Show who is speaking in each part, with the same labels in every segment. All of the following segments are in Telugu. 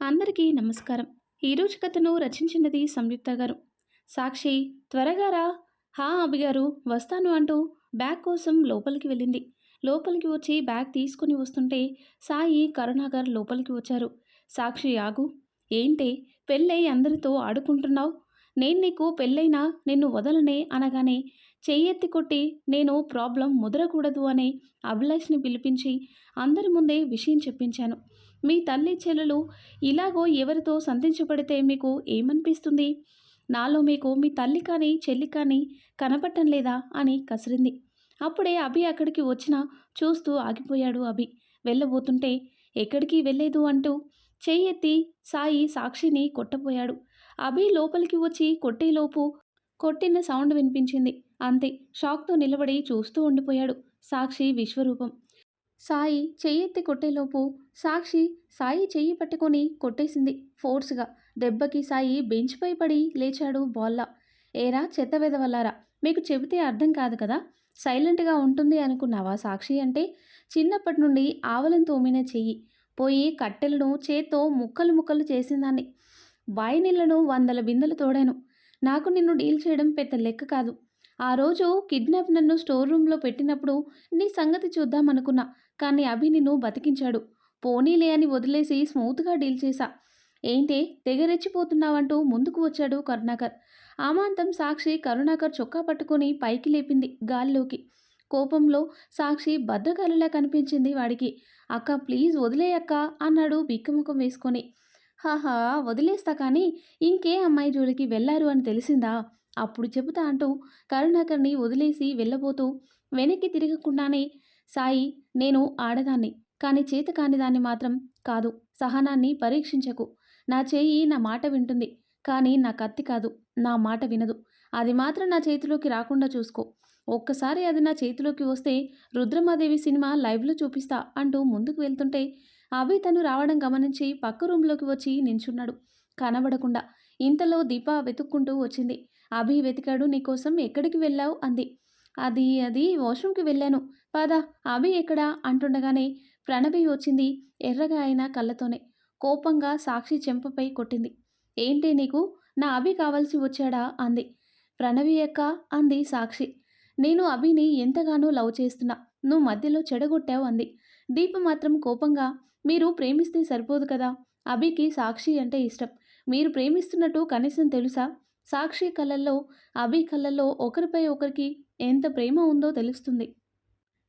Speaker 1: అందరికీ నమస్కారం. ఈరోజు కథను రచించినది సంయుక్త గారు. సాక్షి త్వరగా రా. హా అభిగారు వస్తాను అంటూ బ్యాగ్ కోసం లోపలికి వెళ్ళింది. లోపలికి వచ్చి బ్యాగ్ తీసుకుని వస్తుంటే సాయి కరుణాగర్ లోపలికి వచ్చారు. సాక్షి ఆగు. ఏంటే పెళ్ళై అందరితో ఆడుకుంటున్నావు? నేను నీకు పెళ్ళైనా నిన్ను వదలనే అనగానే చెయ్యెత్తి కొట్టి నేను ప్రాబ్లం ముదరకూడదు అనే అభిలాష్ని పిలిపించి అందరి ముందే విషయం చెప్పించాను. మీ తల్లి చెల్లెలు ఇలాగో ఎవరితో సంధించబడితే మీకు ఏమనిపిస్తుంది? నాలో మీకు మీ తల్లి కానీ చెల్లి కానీ కనపడటం లేదా? అని కసిరింది. అప్పుడే అభి అక్కడికి వచ్చిన చూస్తూ ఆగిపోయాడు అభి. వెళ్ళబోతుంటే ఎక్కడికి వెళ్ళలేదు అంటూ చెయ్యెత్తి సాయి సాక్షిని కొట్టపోయాడు అభి లోపలికి వచ్చి కొట్టేలోపు కొట్టిన సౌండ్ వినిపించింది. అంతే. షాక్తో నిలబడి చూస్తూ ఉండిపోయాడు సాక్షి విశ్వరూపం. సాయి చెయ్యెత్తి కొట్టేలోపు సాక్షి సాయి చెయ్యి పట్టుకొని కొట్టేసింది ఫోర్స్గా. దెబ్బకి సాయి బెంచ్పై పడి లేచాడు బాల్లా. ఏరా చెత్త వెదవల్లారా? మీకు చెబితే అర్థం కాదు కదా? సైలెంట్గా ఉంటుంది అనుకున్నావా సాక్షి అంటే? చిన్నప్పటి నుండి ఆవలను తోమిన చెయ్యి. పోయి కట్టెలను చేత్తో ముక్కలు ముక్కలు చేసిందాన్ని. బాయి నీళ్ళను వందల బిందెలు తోడాను. నాకు నిన్ను డీల్ చేయడం పెద్ద లెక్క కాదు. ఆ రోజు కిడ్నాప్ నన్ను స్టోర్ రూమ్లో పెట్టినప్పుడు నీ సంగతి చూద్దామనుకున్నా కానీ అభి నిన్ను బతికించాడు. పోనీలే అని వదిలేసి స్మూత్గా డీల్ చేశా. ఏంటే తెగరెచ్చిపోతున్నావంటూ ముందుకు వచ్చాడు కరుణాకర్. ఆమాంతం సాక్షి కరుణాకర్ చొక్కా పట్టుకొని పైకి లేపింది గాల్లోకి. కోపంలో సాక్షి బద్దగాలిలా కనిపించింది వాడికి. అక్క ప్లీజ్ వదిలేయక్క అన్నాడు బిక్కముఖం వేసుకొని. హాహా వదిలేస్తా కానీ ఇంకే అమ్మాయి జోలికి వెళ్ళారు అని తెలిసిందా? అప్పుడు చెబుతా అంటూ కరుణాకర్ని వదిలేసి వెళ్ళబోతూ వెనక్కి తిరగకుండానే సాయి నేను ఆడదాన్ని కానీ చేత కాని దాన్ని మాత్రం కాదు. సహనాన్ని పరీక్షించకు. నా చేయి నా మాట వింటుంది కానీ నా కత్తి కాదు. నా మాట వినదు. అది మాత్రం నా చేతిలోకి రాకుండా చూసుకో. ఒక్కసారి అది నా చేతిలోకి వస్తే రుద్రమాదేవి సినిమా లైవ్లో చూపిస్తా అంటూ ముందుకు వెళ్తుంటే అవి తను రావడం గమనించి పక్క రూమ్లోకి వచ్చి నించున్నాడు. కనబడకుండా ఇంతలో దీప వెతుక్కుంటూ వచ్చింది. అభి వెతికాడు నీకోసం ఎక్కడికి వెళ్ళావు? అంది. అది అది వాష్రూమ్కి వెళ్ళాను. పద అభి ఎక్కడా? అంటుండగానే ప్రణవి వచ్చింది ఎర్రగా అయిన కళ్ళతోనే. కోపంగా సాక్షి చెంపపై కొట్టింది. ఏంటి నీకు? నా అభి కావాల్సి వచ్చాడా? అంది. ప్రణవి యొక్క అంది సాక్షి. నేను అభిని ఎంతగానో లవ్ చేస్తున్నా. నువ్వు మధ్యలో చెడగొట్టావు అంది. దీప మాత్రం కోపంగా మీరు ప్రేమిస్తే సరిపోదు కదా? అభికి సాక్షి అంటే ఇష్టం. మీరు ప్రేమిస్తున్నట్టు కనీసం తెలుసా? సాక్షి కళ్ళల్లో అభి కళ్ళల్లో ఒకరిపై ఒకరికి ఎంత ప్రేమ ఉందో తెలుస్తుంది.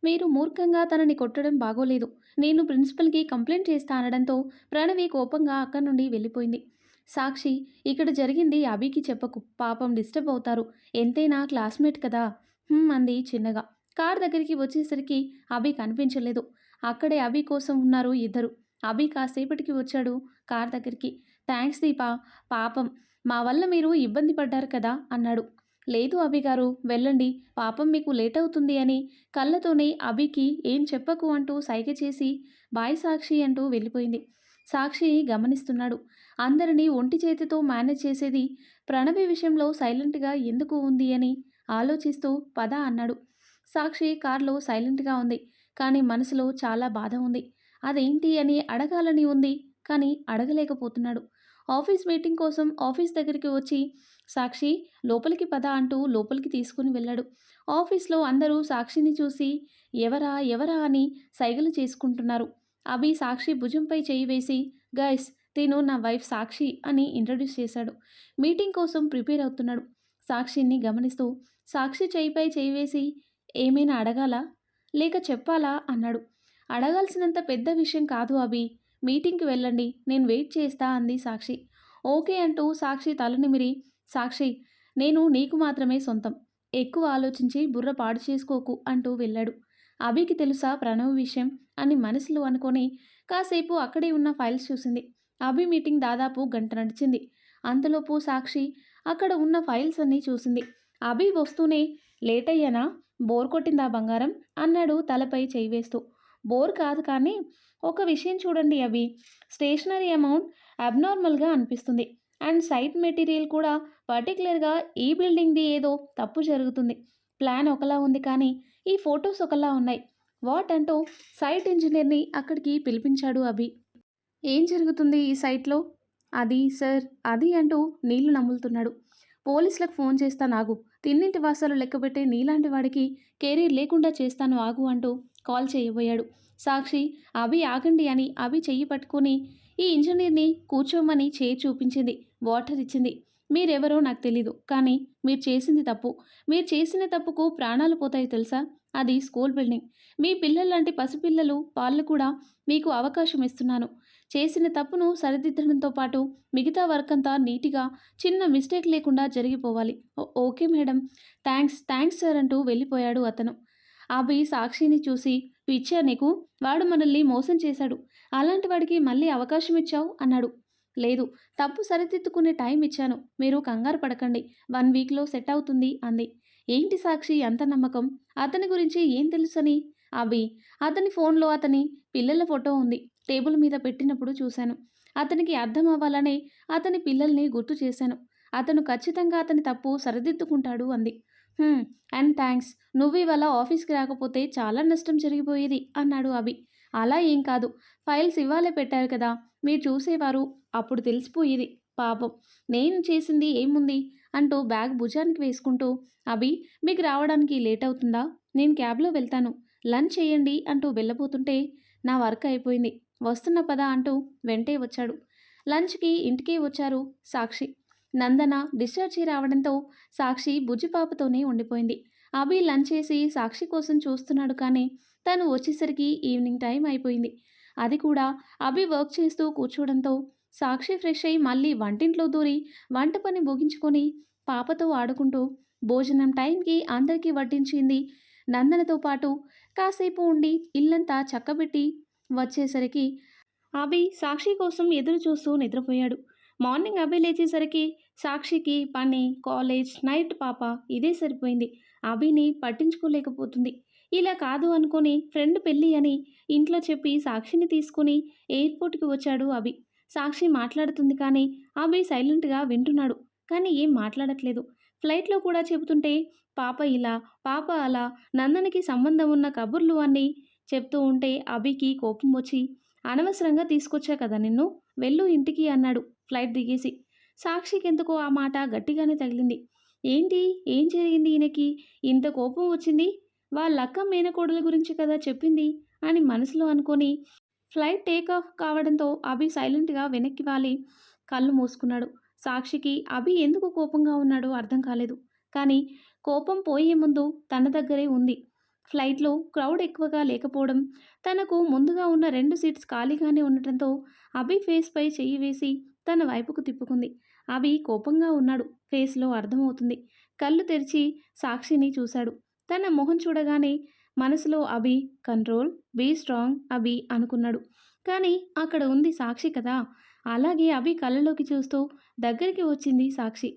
Speaker 1: మీరు మూర్ఖంగా తనని కొట్టడం బాగోలేదు. నేను ప్రిన్సిపల్కి కంప్లైంట్ చేస్తా అనడంతో ప్రణవి కోపంగా అక్కడి నుండి వెళ్ళిపోయింది. సాక్షి ఇక్కడ జరిగింది అభికి చెప్పకు పాపం డిస్టర్బ్ అవుతారు. ఎంతైనా క్లాస్మేట్ కదా? అంది చిన్నగా. కార్ దగ్గరికి వచ్చేసరికి అభి కనిపించలేదు. అక్కడే అభి కోసం ఉన్నారు ఇద్దరు. అభి కాసేపటికి వచ్చాడు కార్ దగ్గరికి. థ్యాంక్స్ దీపా పాపం. మా వల్ల మీరు ఇబ్బంది పడ్డారు కదా అన్నాడు. లేదు అభి గారు వెళ్ళండి. పాపం మీకు లేట్ అవుతుంది అని కళ్ళతోనే అభికి ఏం చెప్పకు అంటూ సైగ చేసి బాయ్ సాక్షి అంటూ వెళ్ళిపోయింది. సాక్షి గమనిస్తున్నాడు. అందరినీ ఒంటి చేతితో మేనేజ్ చేసేది ప్రణవి విషయంలో సైలెంట్గా ఎందుకు ఉంది అని ఆలోచిస్తూ పద అన్నాడు. సాక్షి కార్లో సైలెంట్గా ఉంది. కానీ మనసులో చాలా బాధ ఉంది. అదేంటి అని అడగాలని ఉంది కానీ అడగలేకపోతున్నాడు. ఆఫీస్ మీటింగ్ కోసం ఆఫీస్ దగ్గరికి వచ్చి సాక్షి లోపలికి పద అంటూ లోపలికి తీసుకుని వెళ్ళాడు. ఆఫీస్లో అందరూ సాక్షిని చూసి ఎవరా ఎవరా అని సైగలు చేసుకుంటున్నారు. అభి సాక్షి భుజంపై చేయి వేసి గైస్ తిను నా వైఫ్ సాక్షి అని ఇంట్రడ్యూస్ చేశాడు. మీటింగ్ కోసం ప్రిపేర్ అవుతున్నాడు. సాక్షిని గమనిస్తూ సాక్షి చేయిపై చేయి వేసి ఏమైనా అడగాలా? లేక చెప్పాలా? అన్నాడు. అడగాల్సినంత పెద్ద విషయం కాదు అభి. మీటింగ్కి వెళ్ళండి. నేను వెయిట్ చేస్తా అంది సాక్షి. ఓకే అంటూ సాక్షి తలనిమిరి సాక్షి నేను నీకు మాత్రమే సొంతం. ఎక్కువ ఆలోచించి బుర్ర పాడు చేసుకోకు అంటూ వెళ్ళాడు. అభికి తెలుసా ప్రణవ్ విషయం అని మనసులో అనుకొని కాసేపు అక్కడే ఉన్న ఫైల్స్ చూసింది. అభి మీటింగ్ దాదాపు గంట నడిచింది. అంతలోపు సాక్షి అక్కడ ఉన్న ఫైల్స్ అన్నీ చూసింది. అభి వస్తూనే లేట్ అయ్యానా? బోర్ కొట్టిందా బంగారం? అన్నాడు తలపై చేయి వేస్తూ. బోర్ కాదు కానీ ఒక విషయం చూడండి అవి స్టేషనరీ అమౌంట్ అబ్నార్మల్గా అనిపిస్తుంది. అండ్ సైట్ మెటీరియల్ కూడా పర్టికులర్గా ఈ బిల్డింగ్ది ఏదో తప్పు జరుగుతుంది. ప్లాన్ ఒకలా ఉంది కానీ ఈ ఫొటోస్ ఒకలా ఉన్నాయి. వాట్ అంటూ సైట్ ఇంజనీర్ని అక్కడికి పిలిపించాడు అభి. ఏం జరుగుతుంది ఈ సైట్లో? అది సార్ అది అంటూ నీళ్ళు నమ్ములుతున్నాడు పోలీసులకు ఫోన్ చేస్తాను ఆగు. తిన్నింటి వాసాలు లెక్కబెట్టే నీలాంటి వాడికి కెరీర్ లేకుండా చేస్తాను ఆగు అంటూ కాల్ చేయబోయాడు. సాక్షి అభి ఆగండి అని అభి చెయ్యి పట్టుకొని ఈ ఇంజనీర్ని కూర్చోమని చేయి చూపించింది వాటర్ ఇచ్చింది. మీరెవరో నాకు తెలీదు కానీ మీరు చేసింది తప్పు. మీరు చేసిన తప్పుకు ప్రాణాలు పోతాయి తెలుసా? అది స్కూల్ బిల్డింగ్. మీ పిల్లల్లాంటి పసిపిల్లలు వాళ్ళు కూడా మీకు అవకాశం ఇస్తున్నాను. చేసిన తప్పును సరిదిద్దడంతో పాటు మిగతా వర్క్ అంతా నీట్గా చిన్న మిస్టేక్ లేకుండా జరిగిపోవాలి. "ఓ- okay madam. Thanks thanks sir అంటూ వెళ్ళిపోయాడు అతను. అభి సాక్షిని చూసి పిచ్చా నీకు వాడు మనల్ని మోసం చేశాడు. అలాంటి వాడికి మళ్ళీ అవకాశం ఇచ్చావు? అన్నాడు. లేదు తప్పు సరిదిద్దుకునే టైం ఇచ్చాను. మీరు కంగారు పడకండి. వన్ వీక్లో సెట్ అవుతుంది అంది. ఏంటి సాక్షి అంత నమ్మకం? అతని గురించి ఏం తెలుసని? అభి అతని ఫోన్లో అతని పిల్లల ఫోటో ఉంది. టేబుల్ మీద పెట్టినప్పుడు చూశాను. అతనికి అర్థం అవ్వాలనే అతని పిల్లల్ని గుర్తు చేశాను. అతను ఖచ్చితంగా అతని తప్పు సరిదిద్దుకుంటాడు అంది. అండ్ థ్యాంక్స్ నువ్వు ఇవాళ ఆఫీస్కి రాకపోతే చాలా నష్టం జరిగిపోయేది అన్నాడు అభి. అలా ఏం కాదు. ఫైల్స్ ఇవ్వాలే పెట్టారు కదా. మీరు చూసేవారు. అప్పుడు తెలిసిపోయేది. పాపం. నేను చేసింది ఏముంది? అంటూ బ్యాగ్ భుజానికి వేసుకుంటూ అభి మీకు రావడానికి లేట్ అవుతుందా? నేను క్యాబ్లో వెళ్తాను. లంచ్ చేయండి అంటూ వెళ్ళబోతుంటే నా వర్క్ అయిపోయింది. వస్తున్న పదా అంటూ వెంటే వచ్చాడు. లంచ్కి ఇంటికే వచ్చారు సాక్షి. నందన డిశ్చార్జి రావడంతో సాక్షి బుజ్జిపాపతోనే ఉండిపోయింది. అభి లంచ్ చేసి సాక్షి కోసం చూస్తున్నాడు కానీ తను వచ్చేసరికి ఈవినింగ్ టైం అయిపోయింది. అది కూడా అభి వర్క్ చేస్తూ కూర్చోవడంతో సాక్షి ఫ్రెష్ అయి మళ్ళీ వంటింట్లో దూరి వంట పని ముగించుకొని పాపతో ఆడుకుంటూ భోజనం టైంకి అందరికీ వడ్డించింది నందనతో పాటు కాసేపు ఉండి ఇల్లంతా చక్కబెట్టి వచ్చేసరికి అభి సాక్షి కోసం ఎదురు చూస్తూ నిద్రపోయాడు. మార్నింగ్ అభి లేచేసరికి సాక్షికి పని కాలేజ్ నైట్ పాప ఇదే సరిపోయింది. అభిని పట్టించుకోలేకపోతుంది. ఇలా కాదు అనుకొని ఫ్రెండ్ పెళ్ళి అని ఇంట్లో చెప్పి సాక్షిని తీసుకుని ఎయిర్పోర్ట్కి వచ్చాడు అభి. సాక్షి మాట్లాడుతుంది కానీ అభి సైలెంట్గా వింటున్నాడు. కానీ ఏం మాట్లాడట్లేదు. ఫ్లైట్లో కూడా చెబుతుంటే పాప ఇలా పాప అలా నందనికి సంబంధం ఉన్న కబుర్లు అన్నీ చెప్తూ ఉంటే అభికి కోపం వచ్చి అనవసరంగా తీసుకొచ్చా కదా నిన్ను? వెళ్ళు ఇంటికి అన్నాడు. ఫ్లైట్ దిగేసి. సాక్షికి ఎందుకో ఆ మాట గట్టిగానే తగిలింది. ఏంటి? ఏం జరిగింది ఈయనకి? ఇంత కోపం వచ్చింది? వాళ్ళక్క మేనకోడల గురించి కదా చెప్పింది? అని మనసులో అనుకొని ఫ్లైట్ టేక్ ఆఫ్ కావడంతో అభి సైలెంట్గా వెనక్కి వాలి. కళ్ళు మూసుకున్నాడు. సాక్షికి అభి ఎందుకు కోపంగా ఉన్నాడో అర్థం కాలేదు. కానీ కోపం పోయే ముందు తన దగ్గరే ఉంది. ఫ్లైట్లో క్రౌడ్ ఎక్కువగా లేకపోవడం తనకు ముందుగా ఉన్న రెండు సీట్స్ ఖాళీగానే ఉండటంతో అభి ఫేస్పై చెయ్యి వేసి తన వైపుకు తిప్పుకుంది. అవి కోపంగా ఉన్నాడు. ఫేస్లో అర్థమవుతుంది. కళ్ళు తెరిచి సాక్షిని చూశాడు. తన మొహం చూడగానే మనసులో Abhi control be strong Abhi అనుకున్నాడు. కానీ అక్కడ ఉంది సాక్షి కదా. అలాగే అభి కళ్ళలోకి చూస్తూ దగ్గరికి వచ్చింది సాక్షి.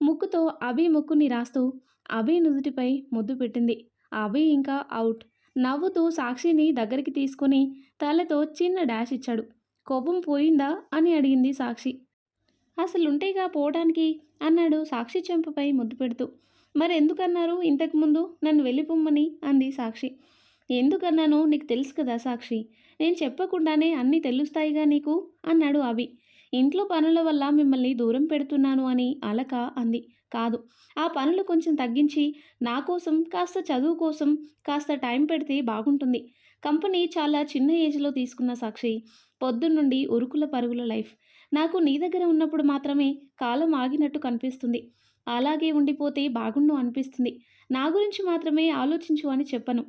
Speaker 1: ముక్కుతో అభి ముక్కుని రాస్తూ అభి నుదుటిపై ముద్దు పెట్టింది. అభి ఇంకా అవుట్. నవ్వుతూ సాక్షిని దగ్గరికి తీసుకొని తలతో చిన్న డాష్ ఇచ్చాడు. కోపం పోయిందా అని అడిగింది సాక్షి. అసలుంటేగా పోవడానికి అన్నాడు సాక్షి చెంపపై ముద్దు పెడుతూ. మరి ఎందుకన్నారు ఇంతకుముందు? నన్ను వెళ్ళిపోమ్మని? అంది సాక్షి. ఎందుకన్నాను నీకు తెలుసు కదా సాక్షి. నేను చెప్పకుండానే అన్నీ తెలుస్తాయిగా నీకు? అన్నాడు అభి. ఇంట్లో పనుల వల్ల మిమ్మల్ని దూరం పెడుతున్నాను అని అలక అంది. కాదు. ఆ పనులు కొంచెం తగ్గించి నా కోసం కాస్త చదువు కోసం కాస్త టైం పెడితే బాగుంటుంది. కంపెనీ చాలా చిన్న ఏజ్లో తీసుకున్న సాక్షి. పొద్దున్నుండి ఉరుకుల పరుగుల లైఫ్. నాకు నీ దగ్గర ఉన్నప్పుడు మాత్రమే కాలం ఆగినట్టు కనిపిస్తుంది. అలాగే ఉండిపోతే బాగుండు అనిపిస్తుంది. నా గురించి మాత్రమే ఆలోచించు అని చెప్పను.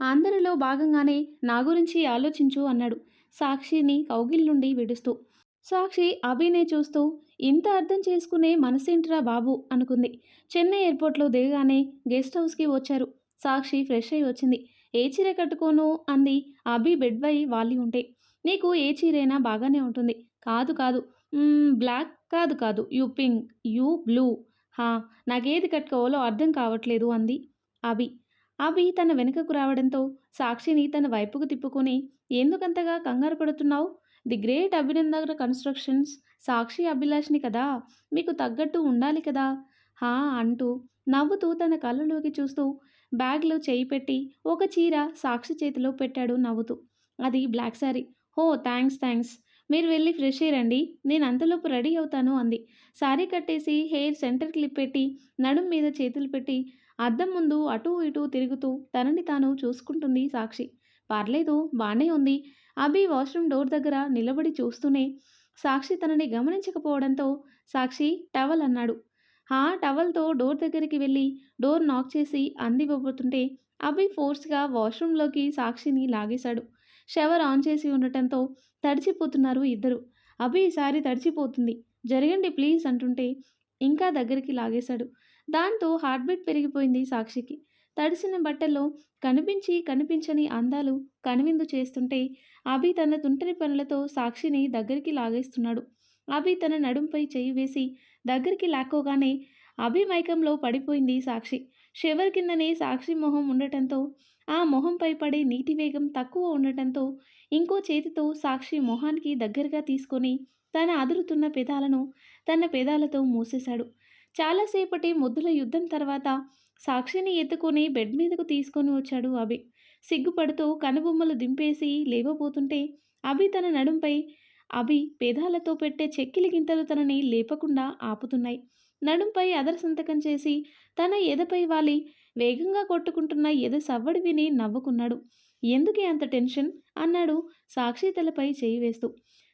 Speaker 1: అందరిలో భాగంగానే నా గురించి ఆలోచించు అన్నాడు. సాక్షిని కౌగిల్ నుండి విడుస్తూ. సాక్షి అభినే చూస్తూ ఇంత అర్థం చేసుకునే మనసేంట్రా బాబు? అనుకుంది. చెన్నై ఎయిర్పోర్ట్లో దిగగానే గెస్ట్ హౌస్కి వచ్చారు. సాక్షి ఫ్రెష్ అయి వచ్చింది. ఏ చీర కట్టుకోను? అంది. అభి బెడ్ పై వాలి ఉంటే. నీకు ఏ చీరైనా బాగానే ఉంటుంది. కాదు కాదు. బ్లాక్ కాదు కాదు. You pink you blue. హా నాకేది కట్టుకోవాలో అర్థం కావట్లేదు అంది అభి. అభి తన వెనుకకు రావడంతో సాక్షిని తన వైపుకు తిప్పుకొని ఎందుకంతగా కంగారు పడుతున్నావు? The great Abhinandana constructions Sakshi అభిలాష్ని కదా? మీకు తగ్గట్టు ఉండాలి కదా? హా అంటూ నవ్వుతూ తన కళ్ళలోకి చూస్తూ బ్యాగ్లో చేయి పెట్టి ఒక చీర సాక్షి చేతిలో పెట్టాడు నవ్వుతూ. అది బ్లాక్ శారీ హో థ్యాంక్స్ థ్యాంక్స్ మీరు వెళ్ళి ఫ్రెష్ అయ్యండి నేను అంతలోపు రెడీ అవుతాను అంది. శారీ కట్టేసి హెయిర్ సెంటర్ క్లిప్ పెట్టి నడుం మీద చేతులు పెట్టి అద్దం ముందు అటూ ఇటూ తిరుగుతూ తనని తాను చూసుకుంటుంది సాక్షి. పర్లేదు బాగానే ఉంది. అభి వాష్రూమ్ డోర్ దగ్గర నిలబడి చూస్తూనే సాక్షి తనని గమనించకపోవడంతో సాక్షి టవల్ అన్నాడు. ఆ టవల్తో డోర్ దగ్గరికి వెళ్ళి డోర్ నాక్ చేసి అందివ్వబోతుంటే అభి ఫోర్స్గా వాష్రూమ్లోకి సాక్షిని లాగేశాడు. షవర్ ఆన్ చేసి ఉండటంతో తడిచిపోతున్నారు ఇద్దరు. అభి ఈసారి తడిచిపోతుంది. జరగండి ప్లీజ్ అంటుంటే ఇంకా దగ్గరికి లాగేశాడు. దాంతో హార్ట్ బీట్ పెరిగిపోయింది సాక్షికి. తడిసిన బట్టల్లో కనిపించి కనిపించని అందాలు కనువిందు చేస్తుంటే అభి తన తుంటరి పనులతో సాక్షిని దగ్గరికి లాగేస్తున్నాడు. అభి తన నడుంపై చేయి వేసి దగ్గరికి లాక్కోగానే అభి మైకంలో పడిపోయింది సాక్షి. షెవర్ కిందనే సాక్షి మొహం ఉండటంతో ఆ మొహంపై పడే నీటి వేగం తక్కువ ఉండటంతో ఇంకో చేతితో సాక్షి మొహానికి దగ్గరగా తీసుకొని తన అదురుతున్న పెదాలను తన పెదాలతో మూసేశాడు. చాలాసేపటి ముద్దుల యుద్ధం తర్వాత సాక్షిని ఎత్తుకొని బెడ్ మీదకు తీసుకొని వచ్చాడు అభి. సిగ్గుపడుతూ కనుబొమ్మలు దింపేసి లేవబోతుంటే అభి తన నడుంపై అభి పేదాలతో పెట్టే చెక్కిలి గింతలు తనని లేపకుండా ఆపుతున్నాయి. నడుంపై అదర సంతకం చేసి తన ఎదపై వాలి వేగంగా కొట్టుకుంటున్న ఏదో సవ్వడి విని నవ్వుకున్నాడు. ఎందుకే అంత టెన్షన్? అన్నాడు సాక్షి తలపై చేయి వేస్తూ.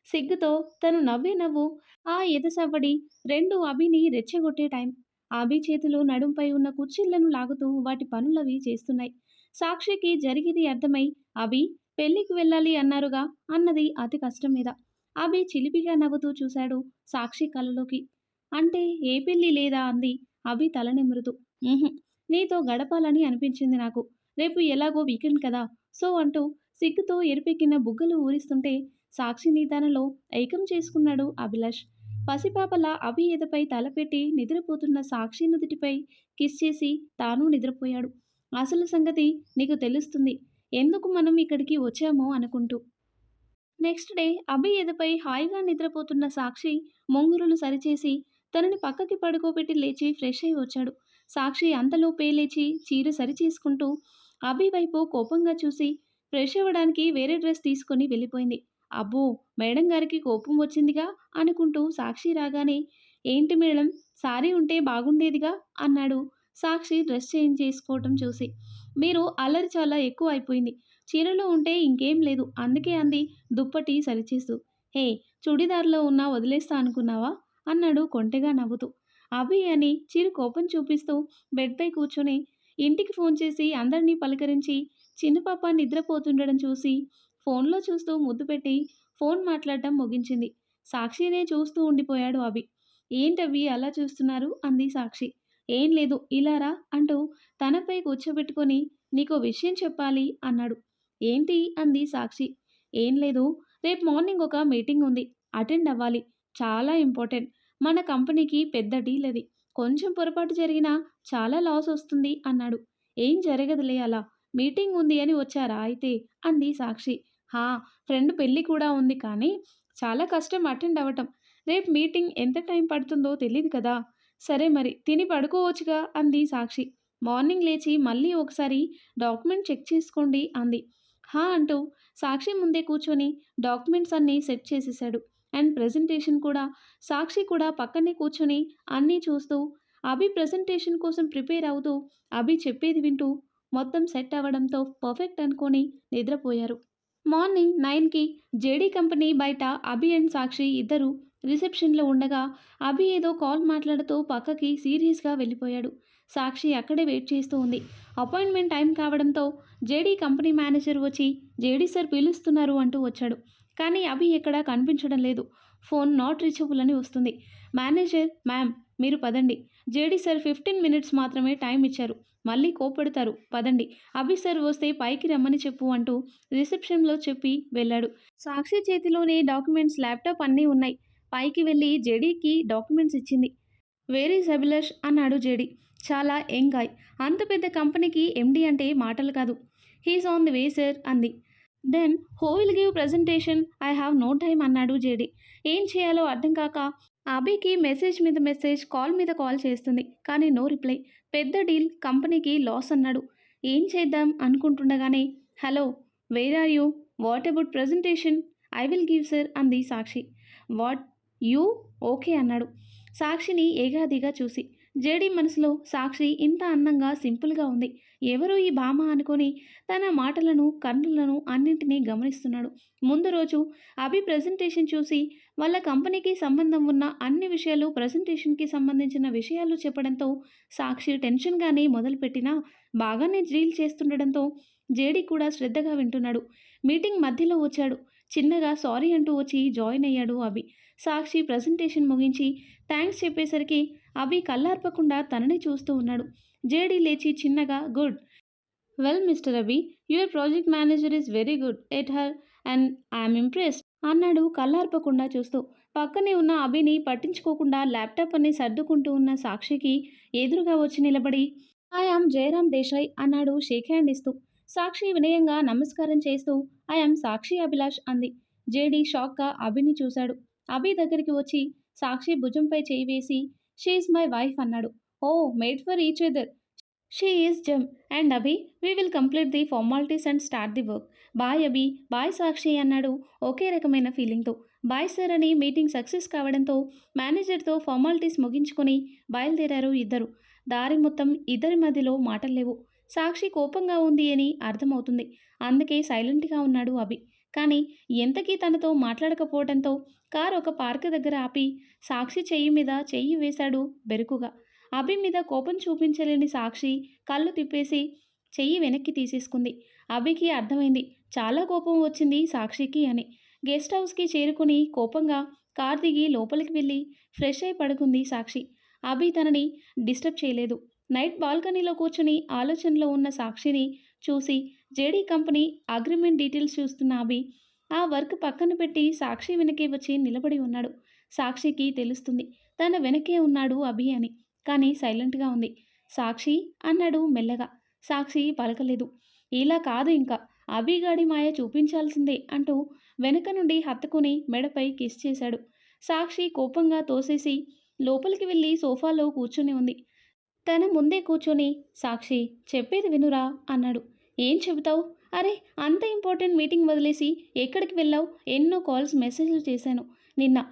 Speaker 1: సిగ్గుతో తను నవ్వే నవ్వు ఆ ఎద సవ్వడి రెండు అభిని రెచ్చగొట్టే టైం. అభి చేతులు నడుంపై ఉన్న కుర్చీలను లాగుతూ వాటి పనులవి చేస్తున్నాయి. సాక్షికి జరిగిది అర్థమై అభి పెళ్ళికి వెళ్ళాలి అన్నారుగా? అన్నది అతి కష్టం మీద. అభి చిలిపిగా నవ్వుతూ చూశాడు సాక్షి కళ్ళలోకి. అంటే ఏ పెళ్ళి లేదా? అంది అభి తల నిమురుతూ నీతో గడపాలని అనిపించింది నాకు. రేపు ఎలాగో వీకెండ్ కదా. సో అంటూ సిగ్గుతో ఎరిపెక్కిన బుగ్గలు ఊరిస్తుంటే సాక్షి నిదానలో ఐకం చేసుకున్నాడు అభిలాష్. పసిపాపల అభి ఎదపై తలపెట్టి నిద్రపోతున్న సాక్షి నుదుటిపై కిస్ చేసి తాను నిద్రపోయాడు. అసలు సంగతి నీకు తెలుస్తుంది. ఎందుకు మనం ఇక్కడికి వచ్చామో అనుకుంటూ. నెక్స్ట్ డే అభి ఎదపై హాయిగా నిద్రపోతున్న సాక్షి ముంగురులు సరిచేసి తనని పక్కకి పడుకోబెట్టి లేచి ఫ్రెష్ అయి వచ్చాడు. సాక్షి అంతలోపే లేచి చీర సరిచేసుకుంటూ అభి వైపు కోపంగా చూసి ఫ్రెష్ అవ్వడానికి వేరే డ్రెస్ తీసుకొని వెళ్ళిపోయింది. అబ్బో మేడం గారికి కోపం వచ్చిందిగా అనుకుంటూ సాక్షి రాగానే ఏంటి మేడం సారీ ఉంటే బాగుండేదిగా? అన్నాడు. సాక్షి డ్రెస్ చేంజ్ చేసుకోవటం చూసి మీరు అల్లరి చాలా ఎక్కువ అయిపోయింది. చీరలో ఉంటే ఇంకేం లేదు. అందుకే అంది దుప్పటి సరిచేస్తూ. హే చుడిదార్లో ఉన్నా వదిలేస్తా అనుకున్నావా? అన్నాడు కొంటెగా నవ్వుతూ. అభి అని చిరు కోపం చూపిస్తూ బెడ్పై కూర్చొని ఇంటికి ఫోన్ చేసి అందరినీ పలకరించి చిన్న పాప నిద్రపోతుండడం చూసి ఫోన్లో చూస్తూ ముద్దు పెట్టి ఫోన్ మాట్లాడటం ముగించింది. సాక్షినే చూస్తూ ఉండిపోయాడు అభి. ఏంటవి అలా చూస్తున్నారు? అంది సాక్షి. ఏం లేదు ఇలారా అంటూ తనపై కూర్చోబెట్టుకొని నీకో విషయం చెప్పాలి అన్నాడు. ఏంటి? అంది సాక్షి. ఏం లేదు రేపు మార్నింగ్ ఒక మీటింగ్ ఉంది. అటెండ్ అవ్వాలి. చాలా ఇంపార్టెంట్. మన కంపెనీకి పెద్ద డీల్ అది. కొంచెం పొరపాటు జరిగినా చాలా లాస్ వస్తుంది అన్నాడు. ఏం జరగదులే అలా. మీటింగ్ ఉంది అని వచ్చారా అయితే? అంది సాక్షి. హా ఫ్రెండ్ పెళ్ళి కూడా ఉంది కానీ చాలా కష్టం అటెండ్ అవ్వటం. రేపు మీటింగ్ ఎంత టైం పడుతుందో తెలియదు కదా. సరే మరి తిని పడుకోవచ్చుగా అంది సాక్షి. మార్నింగ్ లేచి మళ్ళీ ఒకసారి డాక్యుమెంట్ చెక్ చేసుకోండి అంది. హా అంటూ సాక్షి ముందే కూర్చొని డాక్యుమెంట్స్ అన్నీ సెట్ చేసేసాడు అండ్ ప్రెజెంటేషన్ కూడా. సాక్షి కూడా పక్కనే కూర్చొని అన్నీ చూస్తూ అభి ప్రెజెంటేషన్ కోసం ప్రిపేర్ అవుతూ అభి చెప్పేది వింటూ మొత్తం సెట్ అవ్వడంతో పర్ఫెక్ట్ అనుకొని నిద్రపోయారు. మార్నింగ్ నైన్కి జేడీ కంపెనీ బయట అభి అండ్ సాక్షి ఇద్దరు రిసెప్షన్లో ఉండగా అభి ఏదో కాల్ మాట్లాడుతూ పక్కకి సీరియస్గా వెళ్ళిపోయాడు. సాక్షి అక్కడే వెయిట్ చేస్తూ ఉంది. అపాయింట్మెంట్ టైం కావడంతో జేడీ కంపెనీ మేనేజర్ వచ్చి జేడీ సార్ పిలుస్తున్నారు అంటూ వచ్చాడు. కానీ అభి ఎక్కడా కనిపించడం లేదు. ఫోన్ నాట్ రీచబుల్ అని వస్తుంది. మేనేజర్ మ్యామ్ మీరు పదండి. జేడీ సార్ ఫిఫ్టీన్ మినిట్స్ మాత్రమే టైం ఇచ్చారు. మళ్ళీ కోపడతారు పదండి. అభి సార్ వస్తే పైకి రమ్మని చెప్పు అంటూ రిసెప్షన్లో చెప్పి వెళ్ళాడు. సాక్షి చేతిలోనే డాక్యుమెంట్స్ ల్యాప్టాప్ అన్నీ ఉన్నాయి. పైకి వెళ్ళి జేడీకి డాక్యుమెంట్స్ ఇచ్చింది. వేరీ అభిలాష్ అన్నాడు జేడీ. చాలా ఎంగాయ్ అంత పెద్ద కంపెనీకి ఎండి అంటే మాటలు కాదు. He's on the way sir అంది. Then who will give presentation I have no time అన్నాడు జేడీ. ఏం చేయాలో అర్థం కాక అభికి మెసేజ్ మీద మెసేజ్ కాల్ మీద కాల్ చేస్తుంది కానీ నో రిప్లై. పెద్ద డీల్ కంపెనీకి లాస్ అన్నాడు. ఏం చేద్దాం అనుకుంటుండగానే hello where are you what about presentation I will give sir అంది సాక్షి. వాట్ యూ ఓకే అన్నాడు. సాక్షిని ఏగాదిగా చూసి జేడీ మనసులో సాక్షి ఇంత అందంగా సింపుల్గా ఉంది. ఎవరు ఈ భామ అనుకొని తన మాటలను కన్నులను అన్నింటినీ గమనిస్తున్నాడు. ముందు రోజు అభి ప్రజెంటేషన్ చూసి వాళ్ళ కంపెనీకి సంబంధం ఉన్న అన్ని విషయాలు ప్రజెంటేషన్కి సంబంధించిన విషయాలు చెప్పడంతో సాక్షి టెన్షన్గానే మొదలుపెట్టినా బాగానే డ్రీల్ చేస్తుండడంతో జేడీ కూడా శ్రద్ధగా వింటున్నాడు. మీటింగ్ మధ్యలో వచ్చాడు. చిన్నగా సారీ అంటూ వచ్చి జాయిన్ అయ్యాడు అభి. సాక్షి ప్రజెంటేషన్ ముగించి థ్యాంక్స్ చెప్పేసరికి అభి కళ్ళార్పకుండా తనని చూస్తూ ఉన్నాడు. జేడీ లేచి చిన్నగా good. Well mister Abhi. Your project manager is very good. At her and I'm impressed. అన్నాడు కళ్ళార్పకుండా చూస్తూ. పక్కనే ఉన్న అభిని పట్టించుకోకుండా ల్యాప్టాప్ అని సర్దుకుంటూ ఉన్న సాక్షికి ఎదురుగా వచ్చి నిలబడి ఐఆమ్ జయరామ్ దేశాయ్ అన్నాడు షేక్ హ్యాండ్ ఇస్తూ. సాక్షి వినయంగా నమస్కారం చేస్తూ ఐఆమ్ సాక్షి అభిలాష్ అంది. జేడీ షాక్గా అభిని చూశాడు. అభి దగ్గరికి వచ్చి సాక్షి భుజంపై చేయి వేసి షీఈ్ మై వైఫ్ అన్నాడు. ఓ made for each other she is gem and Abhi we will complete the formalities and start the work bye Abhi bye Sakshi అన్నాడు ఒకే రకమైన ఫీలింగ్తో బాయ్ సార్ అని మీటింగ్ సక్సెస్ కావడంతో మేనేజర్తో ఫార్మాలిటీస్ ముగించుకొని బయలుదేరారు ఇద్దరు. దారి మొత్తం ఇద్దరి మధ్యలో మాటలు లేవు. సాక్షి కోపంగా ఉంది అని అర్థమవుతుంది. అందుకే సైలెంట్గా ఉన్నాడు అభి. కానీ ఎంతకీ తనతో మాట్లాడకపోవడంతో కార్ ఒక పార్క్ దగ్గర ఆపి సాక్షి చెయ్యి మీద చెయ్యి వేశాడు బెరుకుగా. అభి మీద కోపం చూపించలేని సాక్షి కళ్ళు తిప్పేసి చెయ్యి వెనక్కి తీసేసుకుంది. అభికి అర్థమైంది చాలా కోపం వచ్చింది సాక్షికి అని. గెస్ట్ హౌస్కి చేరుకుని కోపంగా కార్ దిగి లోపలికి వెళ్ళి ఫ్రెష్ అయి పడుకుంది సాక్షి. అభి తనని డిస్టర్బ్ చేయలేదు. నైట్ బాల్కనీలో కూర్చుని ఆలోచనలో ఉన్న సాక్షిని చూసి జేడీ కంపెనీ అగ్రిమెంట్ డీటెయిల్స్ చూస్తున్న అభి ఆ వర్క్ పక్కన పెట్టి సాక్షి వెనకే వచ్చి నిలబడి ఉన్నాడు. సాక్షికి తెలుస్తుంది తన వెనకే ఉన్నాడు అభి అని. కానీ సైలెంట్గా ఉంది. సాక్షి అన్నాడు మెల్లగా. సాక్షి పలకలేదు. ఇలా కాదు ఇంకా. అభిగాడి మాయ చూపించాల్సిందే అంటూ వెనక నుండి హత్తుకుని మెడపై కిస్ చేశాడు. సాక్షి కోపంగా తోసేసి లోపలికి వెళ్ళి సోఫాలో కూర్చుని ఉంది. తన ముందే కూర్చొని సాక్షి చెప్పేది వినురా అన్నాడు. ఏం చెబుతావు? అరే అంత ఇంపార్టెంట్ మీటింగ్ వదిలేసి ఎక్కడికి వెళ్ళావు? ఎన్నో కాల్స్ మెసేజ్లు చేశాను నిన్న.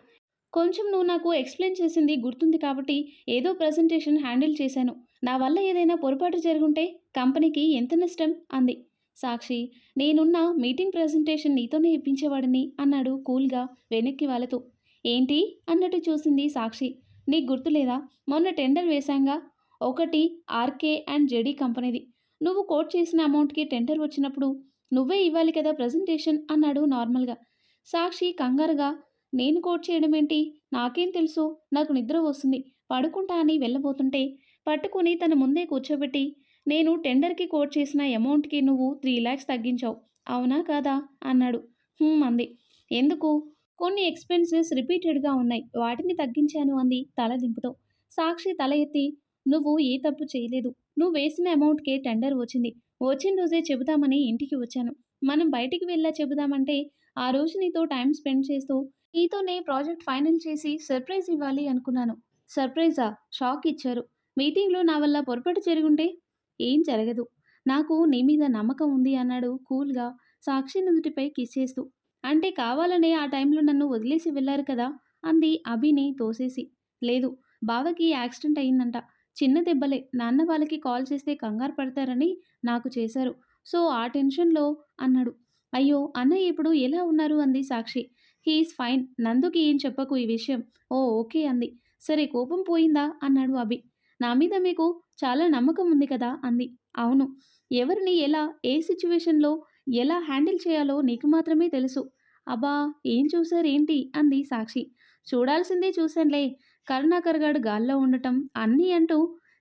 Speaker 1: కొంచెం నువ్వు నాకు ఎక్స్ప్లెయిన్ చేసింది గుర్తుంది కాబట్టి ఏదో ప్రజెంటేషన్ హ్యాండిల్ చేశాను. నా వల్ల ఏదైనా పొరపాటు జరుగుంటే కంపెనీకి ఎంత నష్టం? అంది. సాక్షి నేనున్న మీటింగ్ ప్రజెంటేషన్ నీతోనే ఇప్పించేవాడిని అన్నాడు కూల్గా వెనక్కి వాళ్ళతో ఏంటి? అన్నట్టు చూసింది సాక్షి. నీకు గుర్తులేదా? మొన్న టెండర్ వేశాంగా. ఒకటి ఆర్కే అండ్ జెడీ కంపెనీది. నువ్వు కోట్ చేసిన అమౌంట్కి టెండర్ వచ్చినప్పుడు నువ్వే ఇవ్వాలి కదా ప్రజెంటేషన్ అన్నాడు నార్మల్గా. సాక్షి కంగారుగా నేను కోట్ చేయడం ఏంటి? నాకేం తెలుసు? నాకు నిద్ర వస్తుంది. పడుకుంటా అని వెళ్ళబోతుంటే పట్టుకుని తన ముందే కూర్చోబెట్టి నేను టెండర్కి కోట్ చేసిన అమౌంట్కి నువ్వు త్రీ ల్యాక్స్ తగ్గించావు. అవునా కాదా? అన్నాడు. అంది. ఎందుకు? కొన్ని ఎక్స్పెన్సెస్ రిపీటెడ్గా ఉన్నాయి. వాటిని తగ్గించాను అంది తల దింపుతో. సాక్షి తల ఎత్తి నువ్వు ఏ తప్పు చేయలేదు. నువ్వు వేసిన అమౌంట్కే టెండర్ వచ్చింది. వచ్చిన రోజే చెబుదామని ఇంటికి వచ్చాను. మనం బయటికి వెళ్ళా చెబుదామంటే ఆ రోజు నీతో టైం స్పెండ్ చేస్తూ నీతోనే ప్రాజెక్ట్ ఫైనల్ చేసి సర్ప్రైజ్ ఇవ్వాలి అనుకున్నాను. సర్ప్రైజా? షాక్ ఇచ్చారు. మీటింగ్లో నా వల్ల పొరపాటు జరుగుంటే? ఏం జరగదు. నాకు నీ మీద నమ్మకం ఉంది అన్నాడు కూల్గా సాక్షి నుదుటిపై కిస్ చేస్తూ. అంటే కావాలనే ఆ టైంలో నన్ను వదిలేసి వెళ్ళారు కదా? అంది అభిని తోసేసి. లేదు బావకి యాక్సిడెంట్ అయిందంట. చిన్న దెబ్బలే. నాన్న వాళ్ళకి కాల్ చేస్తే కంగారు పడతారని నాకు చేశారు. సో ఆ టెన్షన్లో అన్నాడు. అయ్యో అన్నయ్య ఇప్పుడు ఎలా ఉన్నారు? అంది సాక్షి. He's fine. నందుకి ఏం చెప్పకు ఈ విషయం. ఓ ఓకే అంది. సరే కోపం పోయిందా? అన్నాడు అభి. నా మీద మీకు చాలా నమ్మకం ఉంది కదా? అంది. అవును. ఎవరిని ఎలా ఏ సిచ్యువేషన్లో ఎలా హ్యాండిల్ చేయాలో నీకు మాత్రమే తెలుసు. అబ్బా ఏం చూసారేంటి అంది సాక్షి. చూడాల్సిందే చూశానులే. కరుణాకర్ గారు గాల్లో ఉండటం అన్నీ అంటూ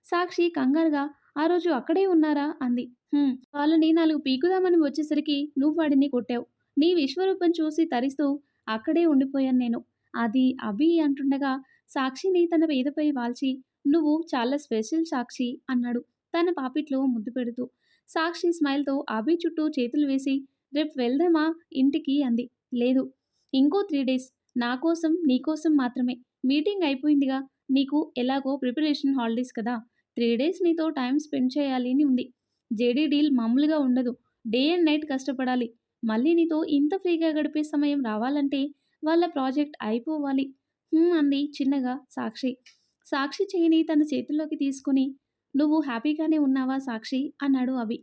Speaker 1: సాక్షి కంగారుగా ఆ రోజు అక్కడే ఉన్నారా? అంది. వాళ్ళని నాలుగు పీకుదామని వచ్చేసరికి నువ్వు వాడిని కొట్టావు. నీ విశ్వరూపం చూసి తరిస్తూ అక్కడే ఉండిపోయాను నేను. అది అభి అంటుండగా సాక్షిని తన పేదపై వాల్చి నువ్వు చాలా స్పెషల్ సాక్షి అన్నాడు. తన పాపిట్లో ముద్దు పెడుతూ. సాక్షి స్మైల్తో అభి చుట్టూ చేతులు వేసి రేపు వెళ్దామా ఇంటికి? అంది. లేదు. ఇంకో త్రీ డేస్. నా కోసం నీకోసం మాత్రమే. మీటింగ్ అయిపోయిందిగా. నీకు ఎలాగో ప్రిపరేషన్ హాలిడేస్ కదా. త్రీ డేస్ నీతో టైం స్పెండ్ చేయాలి అని ఉంది. జేడీ డీల్ మామూలుగా ఉండదు. డే అండ్ నైట్ కష్టపడాలి. మళ్ళీ నీతో ఇంత ఫ్రీగా గడిపే సమయం రావాలంటే వాళ్ళ ప్రాజెక్ట్ అయిపోవాలి. అంది చిన్నగా సాక్షి. సాక్షి చేయని తన చేతుల్లోకి తీసుకుని నువ్వు హ్యాపీగానే ఉన్నావా సాక్షి? అన్నాడు అభి.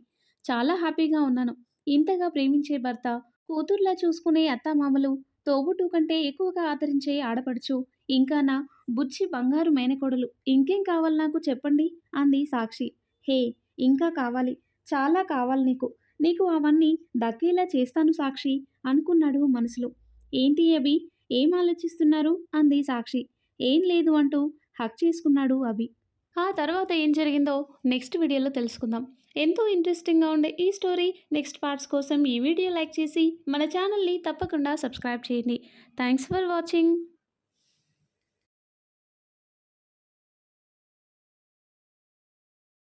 Speaker 1: చాలా హ్యాపీగా ఉన్నాను. ఇంతగా ప్రేమించే భర్త కూతుర్లా చూసుకునే అత్తామామలు తోబుట్టు కంటే ఎక్కువగా ఆదరించే ఆడపడుచు ఇంకా నా బుచ్చి బంగారు మేనకోడలు. ఇంకేం కావాలి నాకు చెప్పండి? అంది సాక్షి. హే ఇంకా కావాలి. చాలా కావాలి నీకు. నీకు అవన్నీ దక్కేలా చేస్తాను సాక్షి అనుకున్నాడు మనసులో. ఏంటి అభి? ఏం ఆలోచిస్తున్నారు? అంది సాక్షి. ఏం లేదు అంటూ హక్ చేసుకున్నాడు అభి. ఆ తర్వాత ఏం జరిగిందో నెక్స్ట్ వీడియోలో తెలుసుకుందాం. ఎంతో ఇంట్రెస్టింగ్గా ఉండే ఈ స్టోరీ నెక్స్ట్ పార్ట్స్ కోసం ఈ వీడియో లైక్ చేసి మన ఛానల్ని తప్పకుండా సబ్స్క్రైబ్ చేయండి. Thanks for watching.